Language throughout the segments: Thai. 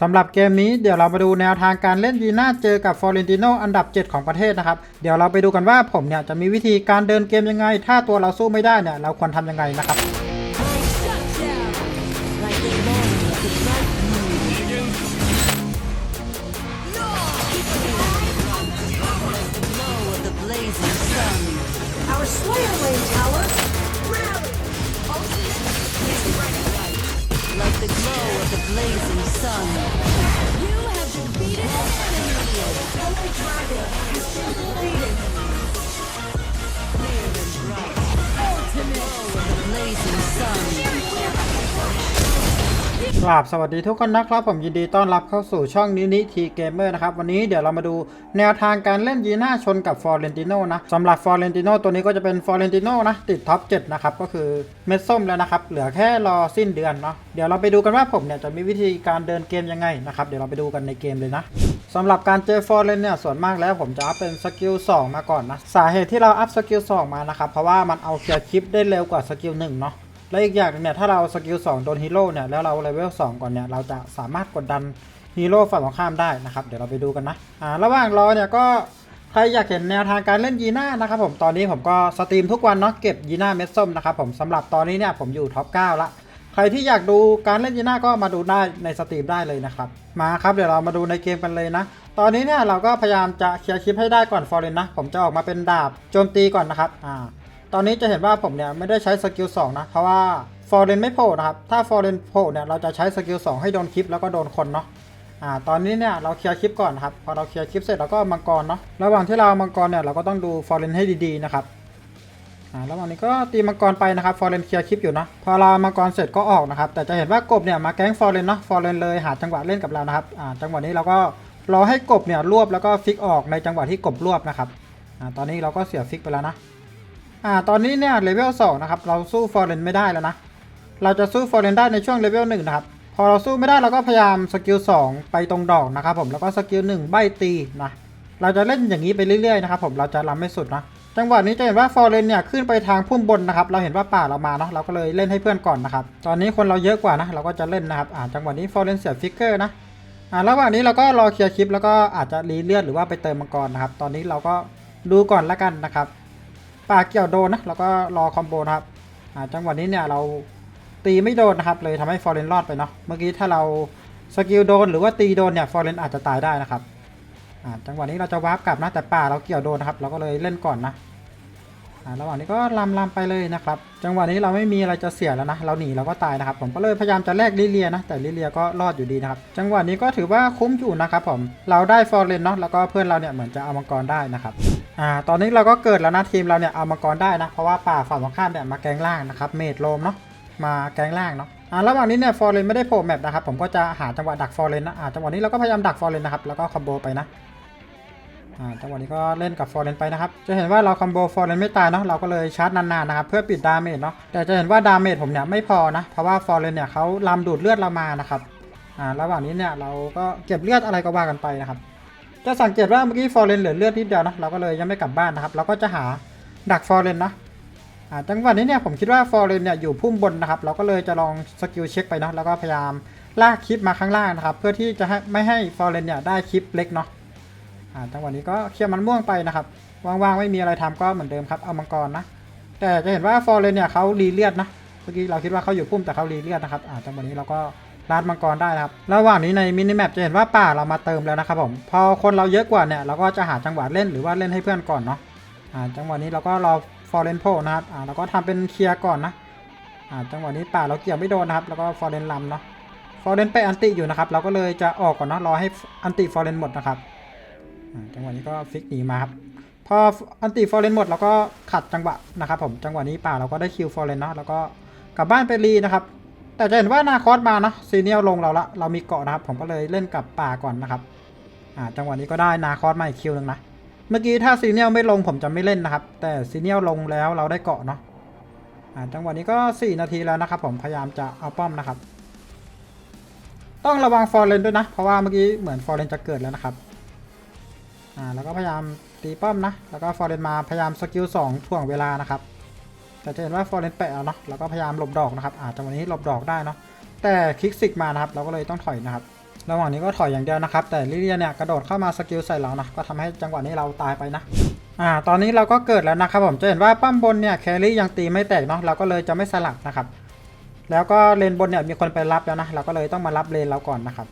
สำหรับเกมนี้เดี๋ยวเรามาดูแนวทางการเล่นยีน่าเจอกับฟอเรนติโนอันดับ 7 ของประเทศนะครับ เดี๋ยวเราไปดูกันว่าผมเนี่ยจะมีวิธีการเดินเกมยังไง ถ้าตัวเราสู้ไม่ได้เนี่ยเราควรทำยังไงนะครับ blazing sun. You have defeated an enemy. Double dragon has been defeated. กราบสวัสดีทุกคนนะครับ ผมยินดีต้อนรับเข้าสู่ช่องนินิทีเกมเมอร์นะครับ วันนี้เดี๋ยวเรามาดูแนวทางการเล่นยีน่าชนกับฟอร์เรนติโนนะสำหรับฟอร์เรนติโนตัวนี้ก็จะเป็นฟอร์เรนติโนนะ ติดท็อป7นะครับ ก็คือเม็ดส้มแล้วนะครับ เหลือแค่รอสิ้นเดือนเนาะเดี๋ยวเราไปดูกันว่าผมเนี่ยจะมีวิธีการเดินเกมยังไงนะครับเดี๋ยวเราไปดูกันในเกมเลยนะสำหรับการเจอฟอร์เรนเนี่ยส่วนมากแล้วผมจะอัพเป็นสกิล2มาก่อนนะสาเหตุที่เราอัพสกิล2มานะครับเพราะว่ามันเอาเคลียร์คลิปได้เร็วกว่าสกิล1เนาะ และอีกอย่างหนึงเนี่ยถ้าเราสกิล2โดนฮีโร่เนี่ยแล้วเราเลเวล2ก่อนเนี่ยเราจะสามารถกดดันฮีโร่ฝั่งตรงข้ามได้นะครับเดี๋ยวเราไปดูกันนะอ่าระหว่างรอเนี่ยก็ใครอยากเห็นแนวทางการเล่นยีน่านะครับผมตอนนี้ผมก็สตรีมทุกวันเนาะเก็บยีน่าเม็ดส้มนะครับผมสำหรับตอนนี้เนี่ยผมอยู่ท็อป9ละใครที่อยากดูการเล่นยีน่าก็มาดูได้ในสตรีมได้เลยนะครับมาครับเดี๋ยวเรามาดูในเกมกันเลยนะ ตอนนี้เนี่ยเราก็พยายามจะเคลียร์คลิปให้ได้ก่อนฟอร์เรนนะผมจะออกมาเป็นดาบโจมตีก่อนนะครับอ่า ตอนนี้จะเห็นว่าผมเนี่ยไม่ได้ใช้สกิล2นะ เพราะว่าฟอร์เรนไม่โผล่นะครับ ถ้าฟอร์เรนโผล่เนี่ยเราจะใช้สกิล2ให้โดนคลิปแล้วก็โดนคนเนาะอ่าตอนนี้เนี่ยเราเคลียร์คลิปก่อนครับ พอเราเคลียร์คลิปเสร็จเราก็มังกรเนาะระหว่างที่เรามังกรเนี่ยเราก็ต้องดูฟอร์เรนให้ดีๆนะครับอ่าระหว่างนี้ก็ตีมังกรไปนะครับฟอร์เรนเคลียร์คลิปอยู่นะพอเรามังกรเสร็จก็ออกนะครับ แต่จะเห็นว่ากบเนี่ยมาแก๊งฟอร์เรนเนาะฟอร์เรนเลยหาจังหวะเล่นกับเรานะครับอ่าจังหวะนี้เราก็รอให้กบเนี่ยรวบแล้วก็ฟิกออกในจังหวะที่กบรวบนะครับอ่าตอนนี้เราก็เสียฟิกไปแล้วนะ อ่าตอนนี้เนี่ยเลเวล2นะครับเราสู้ฟอร์เรนไม่ได้แล้วนะเราจะสู้ฟอร์เรนได้ในช่วงเลเวล1นะครับพอเราสู้ไม่ได้เราก็พยายามสกิล2ไปตรงดอกนะครับผมแล้วก็สกิล1ใบตีนะเราจะเล่นอย่างนี้ไปเรื่อยๆนะครับผมเราจะล้ำไม่สุดนะจังหวะนี้จะเห็นว่าฟอร์เรนเนี่ยขึ้นไปทางพุ่มบนนะครับเราเห็นว่าป่าเรามาเนาะเราก็เลยเล่นให้เพื่อนก่อนนะครับตอนนี้คนเราเยอะกว่านะเราก็จะเล่นนะครับอ่าจังหวะนี้ฟอร์เรนเสียฟิกเกอร์นะอ่าระหว่างนี้เราก็รอเคลียร์คลิปแล้วก็อาจจะรีเลือดหรือว่าไปเติมมังกรนะครับตอนนี้เราก็ดูก่อนละกันนะครับ ป่าเกี่ยวโดนนะแล้วก็รอคอมโบนะครับจังหวะนี้เนี่ยเราตีไม่โดนนะครับเลยทำให้ฟอร์เรนรอดไปเนาะเมื่อกี้ถ้าเราสกิลโดนหรือว่าตีโดนเนี่ยฟอร์เรนอาจจะตายได้นะครับจังหวะนี้เราจะวาร์ปกลับนะแต่ป่าเราเกี่ยวโดนนะครับเราก็เลยเล่นก่อนนะระหว่างนี้ก็ลำลำไปเลยนะครับ จังหวะนี้เราไม่มีอะไรจะเสียแล้วนะเราหนีเราก็ตายนะครับ ผมก็เลยพยายามจะแลกลิเลียนะแต่ลิเลียก็รอดอยู่ดีนะครับจังหวะนี้ก็ถือว่าคุ้มอยู่นะครับผมเราได้ฟอร์เรนเนาะแล้วก็เพื่อนเราเนี่ยเหมือนจะเอามังกรได้นะครับ อ่าตอนนี้เราก็เกิดแล้วนะทีมเราเนี่ยเอามังกรได้นะเพราะว่าป่าฝั่งตรงข้ามเนี่ยมาแกงล่างนะครับเมดโลมเนาะมาแกงล่างเนาะอ่าระหว่างนี้เนี่ยฟอร์เรนไม่ได้โผล่แมปนะครับผมก็จะหาจังหวะดักฟอร์เรนนะอ่าจังหวะนี้เราก็พยายามดักฟอร์เรนนะครับแล้วก็คอมโบไปนะอ่าจังหวะนี้ก็เล่นกับฟอร์เรนไปนะครับจะเห็นว่าเราคอมโบฟอร์เรนไม่ตายเนาะเราก็เลยชาร์จนานๆนะครับเพื่อปิดดาเมจเนาะแต่จะเห็นว่าดาเมจผมเนี่ยไม่พอนะเพราะว่าฟอร์เรนเนี่ยเขาลำดูดเลือดเรามานะครับอ่าระหว่างนี้เนี่ยเราก็เก็บเลือดอะไรก็ว่ากันไปนะครับ จะสังเกตว่าเมื่อกี้ฟอร์เรนเหลือเลือดนิดเดียวนะเราก็เลยยังไม่กลับบ้านนะครับ เราก็จะหาดักฟอร์เรนนะอ่าจังหวะนี้เนี่ยผมคิดว่าฟอร์เรนเนี่ยอยู่พุ่มบนนะครับ เราก็เลยจะลองสกิลเช็คไปเนาะแล้วก็พยายามลากคลิปมาข้างล่างนะครับ เพื่อที่จะให้ไม่ให้ฟอร์เรนเนี่ยได้คลิปเล็กเนาะอ่าจังหวะนี้ก็เคลียร์มันม่วงไปนะครับว่างๆไม่มีอะไรทำก็เหมือนเดิมครับเอามังกรนะแต่จะเห็นว่าฟอร์เรนเนี่ยเขารีเลือดนะเมื่อกี้เราคิดว่าเขาอยู่พุ่มแต่เขารีเลือดนะครับอ่าจังหวะนี้เราก็ ลาดมังกรได้นะครับ ระหว่างนี้ในมินิแมปจะเห็นว่าป่าเรามาเติมแล้วนะครับผม พอคนเราเยอะกว่าเนี่ยเราก็จะหาจังหวะเล่นหรือว่าเล่นให้เพื่อนก่อนเนาะอ่าจังหวะนี้เราก็รอฟอร์เรนโพนะครับอ่าเราก็ทำเป็นเคลียร์ก่อนนะอ่าจังหวะนี้ป่าเราเกี่ยวไม่โดนนะครับ แล้วก็ฟอร์เรนลำเนาะฟอร์เรนไปอันติอยู่นะครับเราก็เลยจะออกก่อนเนาะรอให้อันติฟอร์เรนหมดนะครับอ่าจังหวะนี้ก็ฟิกหนีมาครับพออันติฟอร์เรนหมดเราก็ขัดจังหวะนะครับผมจังหวะนี้ป่าเราก็ได้คิวฟอร์เรนเนาะแล้วก็กลับบ้านไปรีนะครับ แต่จะเห็นว่านาคอสมาเนาะซีเนียลลงเราละเรามีเกาะนะครับ ผมก็เลยเล่นกับป่าก่อนนะครับ อ่า จังหวะนี้ก็ได้นาคอสมาอีกคิวหนึ่งนะ เมื่อกี้ถ้าซีเนียลไม่ลงผมจะไม่เล่นนะครับ แต่ซีเนียลลงแล้วเราได้เกาะเนาะ อ่า จังหวะนี้ก็ 4 นาทีแล้วนะครับ ผมพยายามจะเอาป้อมนะครับ ต้องระวังฟอร์เรนด้วยนะ เพราะว่าเมื่อกี้เหมือนฟอร์เรนจะเกิดแล้วนะครับ อ่า แล้วก็พยายามตีป้อมนะ แล้วก็ฟอร์เรนมาพยายามสกิล2ถ่วงเวลานะครับ แต่จะเห็นว่าฟอร์เรนแปะแล้วเนาะแล้วก็พยายามหลบดอกนะครับอาจจะวันนี้หลบดอกได้เนาะแต่คลิกซิกมานะครับเราก็เลยต้องถอยนะครับระหว่างนี้ก็ถอยอย่างเดียวนะครับ แต่ลิเลียเนี่ยกระโดดเข้ามาสกิลใส่เรานะก็ทำให้จังหวะนี้เราตายไปนะอ่าตอนนี้เราก็เกิดแล้วนะครับผมจะเห็นว่าปั้มบนเนี่ยแครี่ยังตีไม่แตกเนาะเราก็เลยจะไม่สลับนะครับแล้วก็เลนบนเนี่ยมีคนไปรับแล้วนะเราก็เลยต้องมารับเลนเราก่อนนะครับ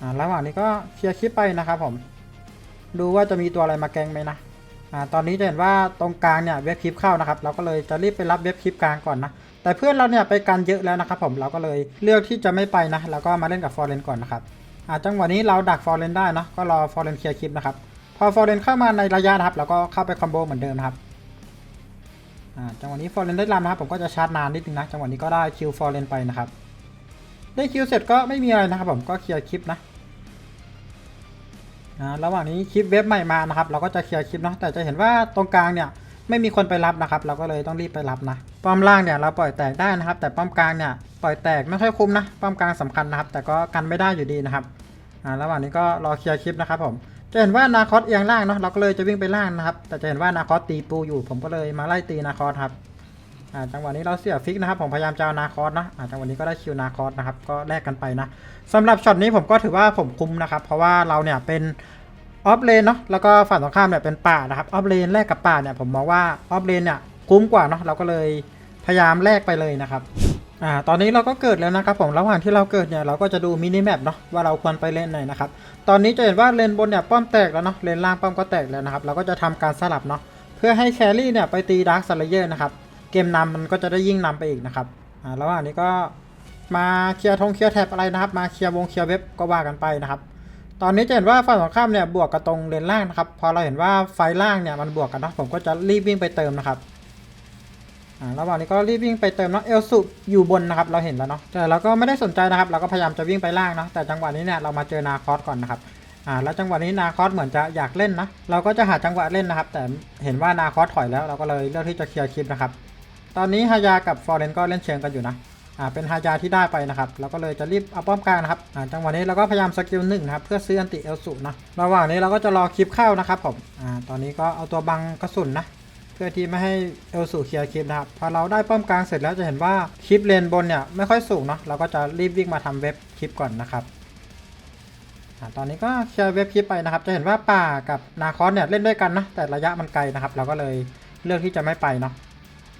อ่าระหว่างนี้ก็เคลียร์คลิปไปนะครับผมดูว่าจะมีตัวอะไรมาแกงไหมนะ อ่าตอนนี้จะเห็นว่าตรงกลางเนี่ยเว็บคลิปเข้านะครับ เราก็เลยจะรีบไปรับเว็บคลิปกลางก่อนนะ แต่เพื่อนเราเนี่ยไปกันเยอะแล้วนะครับผมเราก็เลยเลือกที่จะไม่ไปนะแล้วก็มาเล่นกับฟอร์เรนก่อนนะครับอ่าจังหวะนี้เราดักฟอร์เรนได้เนะก็รอฟอร์เรนเคลียร์คลิปนะครับพอฟอร์เรนเข้ามาในระยะนะครับเราก็เข้าไปคอมโบเหมือนเดิมนะครับอ่าจังหวะนี้ฟอร์เรนได้ลำนะครับผมก็จะชาร์จนานนิดนึงนะจังหวะนี้ก็ได้คิวฟอร์เรนไปนะครับได้คิวเสร็จก็ไม่มีอะไรนะครับผมก็เคลียร์คลิปนะ อ่าระหว่างนี้คลิปเว็บใหม่มานะครับ เราก็จะเคลียร์คลิปเนาะแต่จะเห็นว่าตรงกลางเนี่ยไม่มีคนไปรับนะครับ เราก็เลยต้องรีบไปรับนะป้อมล่างเนี่ยเราปล่อยแตกได้นะครับ แต่ป้อมกลางเนี่ยปล่อยแตกไม่ค่อยคุ้มนะป้อมกลางสำคัญนะครับ แต่ก็กันไม่ได้อยู่ดีนะครับอ่าระหว่างนี้ก็รอเคลียร์คลิปนะครับผมจะเห็นว่านาคอสเอียงล่างเนาะเราก็เลยจะวิ่งไปล่างนะครับ แต่จะเห็นว่านาคอสตีปูอยู่ ผมก็เลยมาไล่ตีนาคอสครับ อ่าจังหวะนี้เราเสียฟิกนะครับผมพยายามจะเอานาคอสนะอ่าจังหวะนี้ก็ได้คิวนาคอสนะครับก็แลกกันไปนะสำหรับช็อตนี้ผมก็ถือว่าผมคุ้มนะครับเพราะว่าเราเนี่ยเป็นออฟเลนเนาะแล้วก็ฝั่งตรงข้ามเนี่ยเป็นป่านะครับออฟเลนแลกกับป่าเนี่ยผมมองว่าออฟเลนเนี่ยคุ้มกว่าเนาะเราก็เลยพยายามแลกไปเลยนะครับอ่าตอนนี้เราก็เกิดแล้วนะครับผมระหว่างที่เราเกิดเนี่ยเราก็จะดูมินิแมปเนาะว่าเราควรไปเล่นไหนนะครับตอนนี้จะเห็นว่าเลนบนเนี่ยป้อมแตกแล้วเนาะเลนล่างป้อมก็แตกแล้วนะครับเราก็จะทำการสลับเนาะเพื่อให้แครี่เนี่ยไปตีดาร์คซาเลเยอร์นะครับ เกมนำมันก็จะได้ยิ่งนำไปอีกนะครับอ่าระหว่างนี้ก็มาเคลียร์ธงเคลียร์แท็บอะไรนะครับ มาเคลียร์วงเคลียร์เว็บก็ว่ากันไปนะครับ ตอนนี้จะเห็นว่าฝั่งตรงข้ามเนี่ยบวกกับตรงเลนล่างนะครับ พอเราเห็นว่าไฟล่างเนี่ยมันบวกกันนะผมก็จะรีบวิ่งไปเติมนะครับอ่าระหว่างนี้ก็รีบวิ่งไปเติมเนาะเอลสุอยู่บนนะครับ เราเห็นแล้วเนาะแต่เราก็ไม่ได้สนใจนะครับ เราก็พยายามจะวิ่งไปล่างเนาะแต่จังหวะนี้เนี่ยเรามาเจอนาคอสก่อนนะครับอ่าแล้วจังหวะนี้นาคอสเหมือนจะอยากเล่นนะเราก็จะหาจังหวะเล่นนะครับ แต่เห็นว่านาคอสถอยแล้วเราก็เลยเลือกที่จะเคลียร์คลิปนะครับ ตอนนี้ฮายากับฟอร์เรนก็เล่นเชิงกันอยู่นะอ่าเป็นฮายาที่ได้ไปนะครับเราก็เลยจะรีบเอาป้อมกลางนะครับอ่าจังหวะนี้เราก็พยายามสกิลหนึ่งนะครับเพื่อซื้ออันติเอลสุนะระหว่างนี้เราก็จะรอคลิปเข้านะครับผมอ่าตอนนี้ก็เอาตัวบังกระสุนนะเพื่อที่ไม่ให้เอลสุเคลียร์คลิปนะครับพอเราได้ป้อมกลางเสร็จแล้วจะเห็นว่าคลิปเลนบนเนี่ยไม่ค่อยสูงเนาะเราก็จะรีบวิ่งมาทำเว็บคลิปก่อนนะครับตอนนี้ก็เคลียร์เว็บคลิปไปนะครับ จะเห็นว่าป่ากับนาคอสเนี่ยเล่นด้วยกันนะแต่ระยะมันไกลนะครับ เราก็เลยเลือกที่จะไม่ไปเนาะ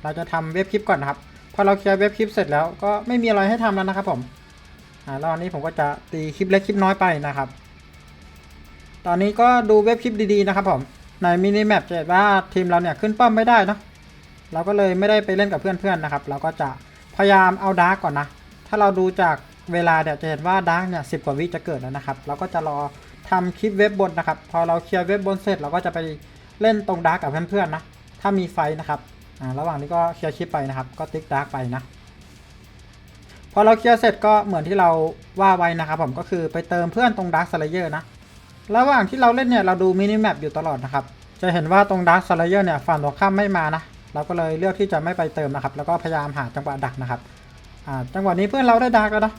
เราจะทำเว็บคลิปก่อนนะครับ พอเราเคลียร์เว็บคลิปเสร็จแล้วก็ไม่มีอะไรให้ทำแล้วนะครับผมอ่าแล้วอันนี้ผมก็จะตีคลิปเล็กคลิปน้อยไปนะครับ ตอนนี้ก็ดูเว็บคลิปดีๆนะครับผม ในมินิแมปจะเห็นว่าทีมเราเนี่ยขึ้นป้อมไม่ได้เนะเราก็เลยไม่ได้ไปเล่นกับเพื่อนๆนะครับ เราก็จะพยายามเอาดาร์กก่อนนะ ถ้าเราดูจากเวลาเนี่ยจะเห็นว่าดาร์กเนี่ยสิกว่าวิจะเกิดแล้วนะครับ เราก็จะรอทำคลิปเว็บบนนะครับ พอเราเคลียร์เว็บบนเสร็จเราก็จะไปเล่นตรงดาร์กกับเพื่อนๆนะ ถ้ามีไฟนะครับ อ่าระหว่างนี้ก็เคลียร์คลิปไปนะครับ ก็ติ๊กดาร์กไปนะพอเราเคลียร์เสร็จก็เหมือนที่เราว่าไว้นะครับผมก็คือไปเติมเพื่อนตรงดาร์กสเลเยอร์นะระหว่างที่เราเล่นเนี่ยเราดูมินิแมปอยู่ตลอดนะครับจะเห็นว่าตรงดาร์กสเลเยอร์เนี่ยฝั่งตรงข้ามไม่มานะเราก็เลยเลือกที่จะไม่ไปเติมนะครับ แล้วก็พยายามหาจังหวะดักนะครับอ่าจังหวะนี้เพื่อนเราได้ดาร์กแล้วนะ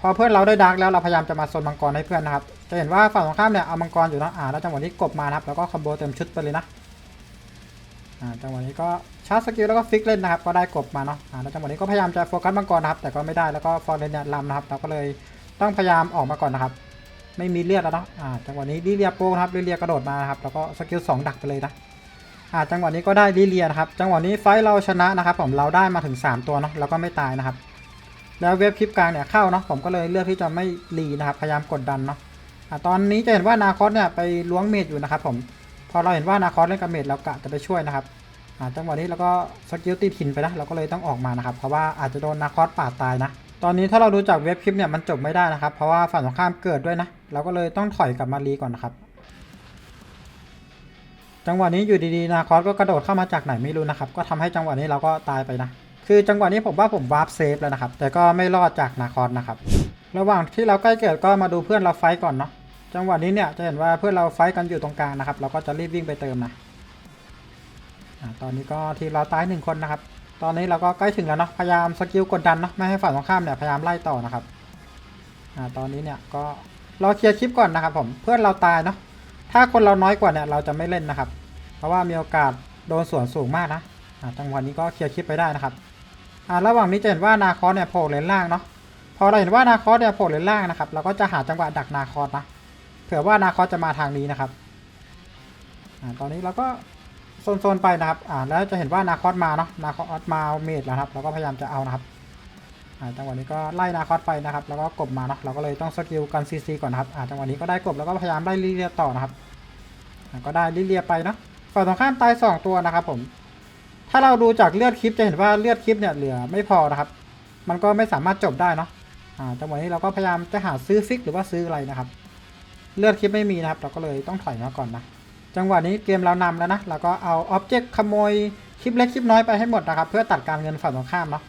พอเพื่อนเราได้ดาร์กแล้วเราพยายามจะมาโซนมังกรให้เพื่อนนะครับจะเห็นว่าฝั่งตรงข้ามเนี่ยเอามังกรอยู่นะอ่าแล้วจังหวะนี้กบมานะครับแล้วก็คอมโบเต็มชุดไปเลยนะ จังหวะนี้ก็ชาร์จสกิลแล้วก็ฟิกเล่นนะครับ ก็ได้กบมาเนาะแล้วจังหวะนี้ก็พยายามจะโฟกัสมังกรนะครับ แต่ก็ไม่ได้แล้วก็ฟอร์เรนเนี่ยลำนะครับ เราก็เลยต้องพยายามออกมาก่อนนะครับ ไม่มีเลือดแล้วเนาะจังหวะนี้ลิเลียโป้นะครับลิเลียกระโดดมาครับ แล้วก็สกิลสองดักไปเลยนะอ่าจังหวะนี้ก็ได้ลิเลียนะครับ จังหวะนี้ไฟเราชนะนะครับ ผมเราได้มาถึง 3 ตัวเนาะ แล้วก็ไม่ตายนะครับ แล้วเว็บคลิปกลางเนี่ยเข้าเนาะ ผมก็เลยเลือกที่จะไม่รีนะครับ พยายามกดดันเนาะอ่าตอนนี้จะเห็นว่านาคอสเนี่ยไปล้วงเมดอยู่นะครับผม พอเราเห็นว่านาคอสเล่นกับเมดเรากะจะไปช่วยนะครับจังหวะนี้เราก็สกิลตีถิ่นไปนะเราก็เลยต้องออกมานะครับเพราะว่าอาจจะโดนนาคอสปาดตายนะ ตอนนี้ถ้าเราดูจากเว็บคลิปเนี่ยมันจบไม่ได้นะครับ เพราะว่าฝั่งตรงข้ามเกิดด้วยนะ เราก็เลยต้องถอยกลับมารีก่อนนะครับ จังหวะนี้อยู่ดีๆนาคอสก็กระโดดเข้ามาจากไหนไม่รู้นะครับ ก็ทำให้จังหวะนี้เราก็ตายไปนะ คือจังหวะนี้ผมว่าผมวาร์ปเซฟแล้วนะครับแต่ก็ไม่รอดจากนาคอสนะครับ ระหว่างที่เราใกล้เกิดก็มาดูเพื่อนเราไฟก่อนเนาะ จังหวะนี้เนี่ยจะเห็นว่าเพื่อนเราไฟต์กันอยู่ตรงกลางนะครับ เราก็จะรีบวิ่งไปเติมนะอ่าตอนนี้ก็ทีเราตายหนึ่งคนนะครับ ตอนนี้เราก็ใกล้ถึงแล้วเนาะ พยายามสกิลกดดันเนาะ ไม่ให้ฝั่งตรงข้ามเนี่ยพยายามไล่ต่อนะครับอ่าตอนนี้เนี่ยก็รอเคลียร์คลิปก่อนนะครับผม เพื่อนเราตายเนาะ ถ้าคนเราน้อยกว่าเนี่ยเราจะไม่เล่นนะครับ เพราะว่ามีโอกาสโดนสวนสูงมากนะอ่าจังหวะนี้ก็เคลียร์คลิปไปได้นะครับอ่าระหว่างนี้จะเห็นว่านาคอสเนี่ยโผล่เลนล่างเนาะ พอเราเห็นว่านาคอสเนี่ยโผล่เลนล่างนะครับ เราก็จะหาจังหวะดักนาคอสนะ เผื่อว่านาคอสจะมาทางนี้นะครับอตอนนี้เราก็โซนๆไปนะครับอ่าแล้วจะเห็นว่านาคอสมาเนาะนาคอสมาเอาเมดแล้วครับเราก็พยายามจะเอานะครับอ่าจังหวะนี้ก็ไล่นาคอสไปนะครับ แล้วก็กบมาเนาะเราก็เลยต้องสกิลกันซีซีก่อนนะครับอ่าจังหวะนี้ก็ได้กบแล้วก็พยายามไล่ลิเลียต่อนะครับก็ได้ลิเลียไปเนาะฝั่งตรงข้ามตายสองตัวนะครับ ผม ถ้าเราดูจากเลือดคลิปจะเห็นว่าเลือดคลิปเนี่ยเหลือไม่พอนะครับ มันก็ไม่สามารถจบได้เนาะอ่าจังหวะนี้เราก็พยายามจะหาซื้อฟิกหรือว่าซื้ออะไรนะครับ เลือดคลิปไม่มีนะครับ เราก็เลยต้องถอยมาก่อนนะ จังหวะนี้เกมเรานำแล้วนะ เราก็เอาอ็อบเจกต์ขโมยคลิปเล็กคลิปน้อยไปให้หมดนะครับ เพื่อตัดการเงินฝั่งตรงข้ามเนาะ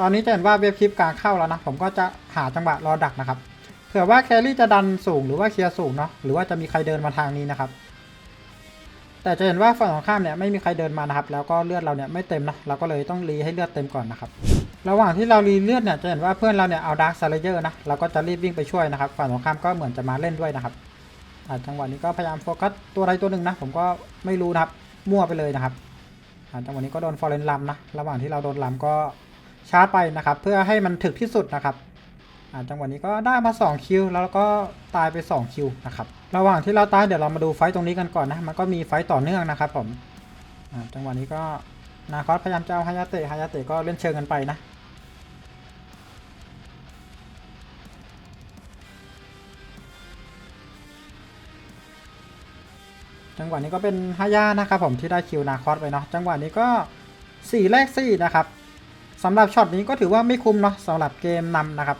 ตอนนี้จะเห็นว่าเว็บคลิปกลางเข้าแล้วนะ ผมก็จะหาจังหวะรอดักนะครับ เผื่อว่าแครี่จะดันสูงหรือว่าเคลียร์สูงเนาะ หรือว่าจะมีใครเดินมาทางนี้นะครับ แต่จะเห็นว่าฝั่งตรงข้ามเนี่ยไม่มีใครเดินมานะครับ แล้วก็เลือดเราเนี่ยไม่เต็มนะ เราก็เลยต้องรีให้เลือดเต็มก่อนนะครับ ระหว่างที่เรารีเลือดเนี่ยจะเห็นว่าเพื่อนเราเนี่ยเอาดาร์คซาเลเยอร์นะเราก็จะรีบวิ่งไปช่วยนะครับฝั่งตรงข้ามก็เหมือนจะมาเล่นด้วยนะครับจังหวะนี้ก็พยายามโฟกัสตัวใดตัวหนึ่งนะผมก็ไม่รู้นะครับมั่วไปเลยนะครับจังหวะนี้ก็โดนฟอร์เรนลัมนะระหว่างที่เราโดนลัมก็ชาร์จไปนะครับ เพื่อให้มันถึกที่สุดนะครับจังหวะนี้ก็ได้มา 2 คิว แล้วก็ตายไป 2 คิวนะครับระหว่างที่เราตายเดี๋ยวเรามาดูไฟต์ตรงนี้กันก่อนนะมันก็มีไฟต์ต่อเนื่องนะครับผมจังหวะนี้ก็นาคอสพยายามจะเอาฮายาเตะฮายาเตะก็เล่นเชิงกันไปนะ จังหวะนี้ก็เป็นฮายานะครับผมที่ได้คิวนาคอสไปเนาะจังหวะนี้ก็4แรก4นะครับสำหรับช็อตนี้ก็ถือว่าไม่คุ้มเนาะสำหรับเกมนำนะครับ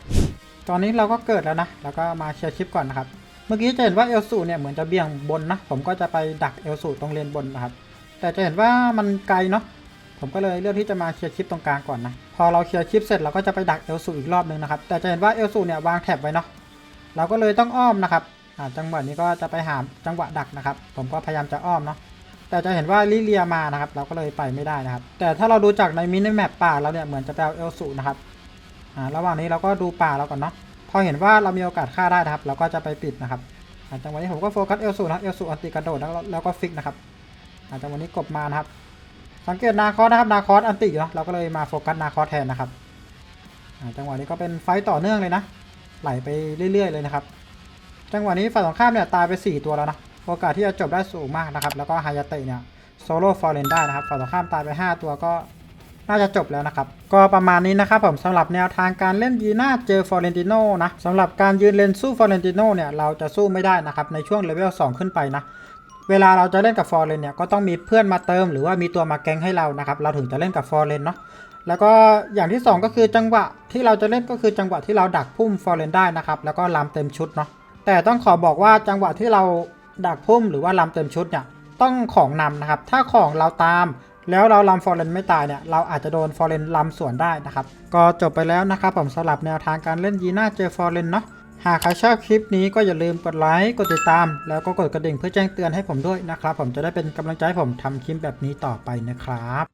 ตอนนี้เราก็เกิดแล้วนะ แล้วก็มาเคลียร์คลิปก่อนนะครับ เมื่อกี้จะเห็นว่าเอลสูเนี่ยเหมือนจะเบี่ยงบนนะ ผมก็จะไปดักเอลสูตรงเลนบนนะครับ แต่จะเห็นว่ามันไกลเนาะ ผมก็เลยเลือกที่จะมาเคลียร์คลิปตรงกลางก่อนนะ พอเราเคลียร์คลิปเสร็จเราก็จะไปดักเอลสูอีกรอบหนึ่งนะครับ แต่จะเห็นว่าเอลสูเนี่ยวางแท็บไว้เนาะ เราก็เลยต้องอ้อมนะครับ จังหวะนี้ก็จะไปหาจังหวะดักนะครับ ผมก็พยายามจะอ้อมเนาะแต่จะเห็นว่าลิเลียมานะครับ เราก็เลยไปไม่ได้นะครับ แต่ถ้าเราดูจากในมินิแมปป่าเราเนี่ยเหมือนจะไปเอาเอลสูนะครับอ่าระหว่างนี้เราก็ดูป่าเราก่อนเนาะพอเห็นว่าเรามีโอกาสฆ่าได้นะครับ เราก็จะไปปิดนะครับจังหวะนี้ผมก็โฟกัสเอลสูนะเอลสูอันติกระโดดแล้วแล้วก็ฟิกนะครับจังหวะนี้กบมานะครับ สังเกตนาคอสนะครับนาคอสอันติเนาะเราก็เลยมาโฟกัสนาคอสแทนนะครับจังหวะนี้ก็เป็นไฟต์ต่อเนื่องเลยนะไหลไปเรื่อย ๆ เลยนะครับ จังหวะนี้ฝ่ายตรงข้ามเนี่ยตายไป 4 ตัวแล้วนะโอกาสที่จะจบได้สูงมากนะครับ แล้วก็ฮายาเตะเนี่ยโซโล่ฟอร์เรนได้นะครับฝ่ายตรงข้ามตายไป 5 ตัวก็น่าจะจบแล้วนะครับ ก็ประมาณนี้นะครับผมสำหรับแนวทางการเล่นยีน่าเจอฟอร์เรนติโนนะสำหรับการยืนเลนสู้ฟอร์เรนติโนเนี่ยเราจะสู้ไม่ได้นะครับในช่วงเลเวล2ขึ้นไปนะเวลาเราจะเล่นกับฟอร์เรนเนี่ยก็ต้องมีเพื่อนมาเติมหรือว่ามีตัวมาแกงให้เรานะครับเราถึงจะเล่นกับฟอร์เรนเนาะแล้วก็อย่างที่สองก็คือจังหวะที่เราจะเล่นก็คือจังหวะที่เราดักพุ่มฟอร์เรนได้นะครับแล้วก็ลามเต็มชุดเนาะ แต่ต้องขอบอกว่าจังหวะที่เราดักพุ่มหรือว่าลำเต็มชุดเนี่ยต้องของนำนะครับ ถ้าของเราตาม แล้วเราลำฟอร์เรนไม่ตายเนี่ยเราอาจจะโดนฟอร์เรนลำสวนได้นะครับ ก็จบไปแล้วนะครับผมสำหรับแนวทางการเล่นยีน่าเจอฟอร์เรนเนาะหากใครชอบคลิปนี้ก็อย่าลืมกดไลค์กดติดตาม แล้วก็กดกระดิ่งเพื่อแจ้งเตือนให้ผมด้วยนะครับ ผมจะได้เป็นกำลังใจให้ผมทำคลิปแบบนี้ต่อไปนะครับ